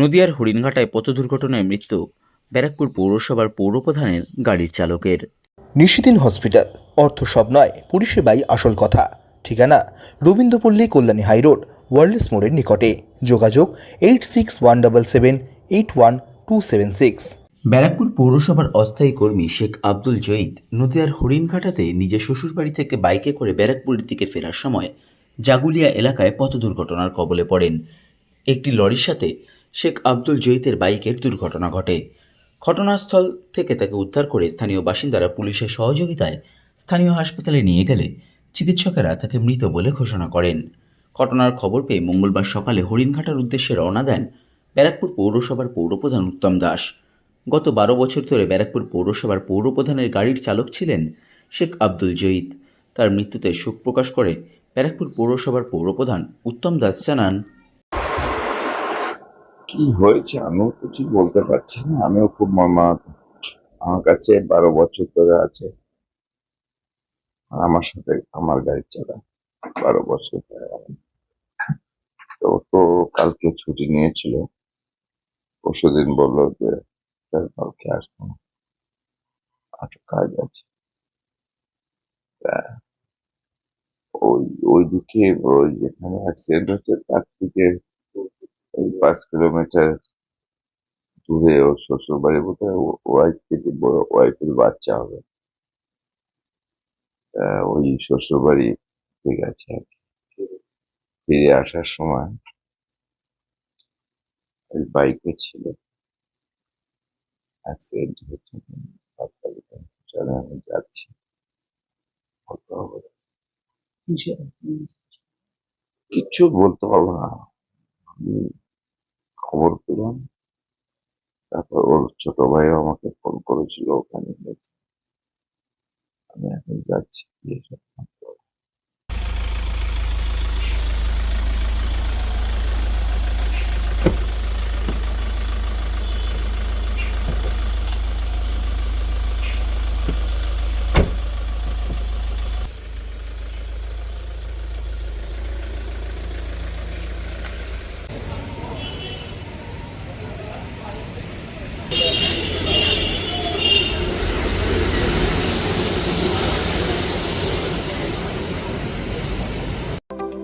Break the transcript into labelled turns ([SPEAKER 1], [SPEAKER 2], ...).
[SPEAKER 1] নদিয়ার হরিণঘাটায় পথ দুর্ঘটনায় মৃত্যু ব্যারাকপুর পৌরসভার পৌরপ্রধানের গাড়ির চালকের।
[SPEAKER 2] নিশিদিন হসপিটাল অর্থ সব নয় পরিষেবাই আসল কথা। ঠিকানা রবীন্দ্রপল্লী কল্যাণী হাইরোড ওয়ার্ল্ডস মোড়ের নিকটে। যোগাযোগ eight six one double seven eight one two seven six.
[SPEAKER 1] Barrackpore পৌরসভার অস্থায়ী কর্মী শেখ আব্দুল জয়ীদ নদিয়ার হরিণঘাটাতে নিজের শ্বশুরবাড়ি থেকে বাইকে করে ব্যারাকপুরের দিকে ফেরার সময় জাগুলিয়া এলাকায় পথ দুর্ঘটনার কবলে পড়েন। একটি লরির সাথে শেখ আব্দুল জয়ীদের বাইকের দুর্ঘটনা ঘটে। ঘটনাস্থল থেকে তাকে উদ্ধার করে স্থানীয় বাসিন্দারা পুলিশের সহযোগিতায় স্থানীয় হাসপাতালে নিয়ে গেলে চিকিৎসকেরা তাকে মৃত বলে ঘোষণা করেন। ঘটনার খবর পেয়ে মঙ্গলবার সকালে হরিণঘাটার উদ্দেশ্যে রওনা দেন ব্যারাকপুর পৌরসভার পৌরপ্রধান উত্তম দাস। গত বারো বছর ধরে ব্যারাকপুর পৌরসভার পৌরপ্রধানের গাড়ির চালক ছিলেন শেখ আব্দুল জয়ীদ তার মৃত্যুতে শোক প্রকাশ করে ব্যারাকপুর পৌরসভার পৌরপ্রধান উত্তম দাস জানান
[SPEAKER 3] কি হয়েছে? আমিও তো ঠিক বলতে পারছি না। আমিও খুব মর্মাহত। আমার কাছে বারো বছর ধরে আছে। আমার সাথে আমার গাড়ি চালা বারো বছর গেল তো তো কালকে ছুটি নিয়েছিল। পরশুদিন বলল যে কালকে আসব না। একটা কাজ আছে। ওই, ওইদিকে ওই যেখানে অ্যাক্সিডেন্ট হচ্ছে, তার থেকে ওই পাঁচ কিলোমিটার দূরে ওর শ্বশুর বাড়ি বোধহয় ওয়াইফ থেকে ওয়াইফের বাচ্চা হবে। ওই শ্বশুর বাড়ি ঠিক আছে। আর কি। ফিরে আসার সময় ওই বাইকে ছিল। অ্যাক্সিডেন্ট তাৎকালিক আমি যাচ্ছি। হবে? কিচ্ছু বলতে পারব না। আমি খবর পেলাম। তারপর ওর ছোট ভাইও আমাকে ফোন করেছিল ওখানে। গেছে আমি এখন যাচ্ছি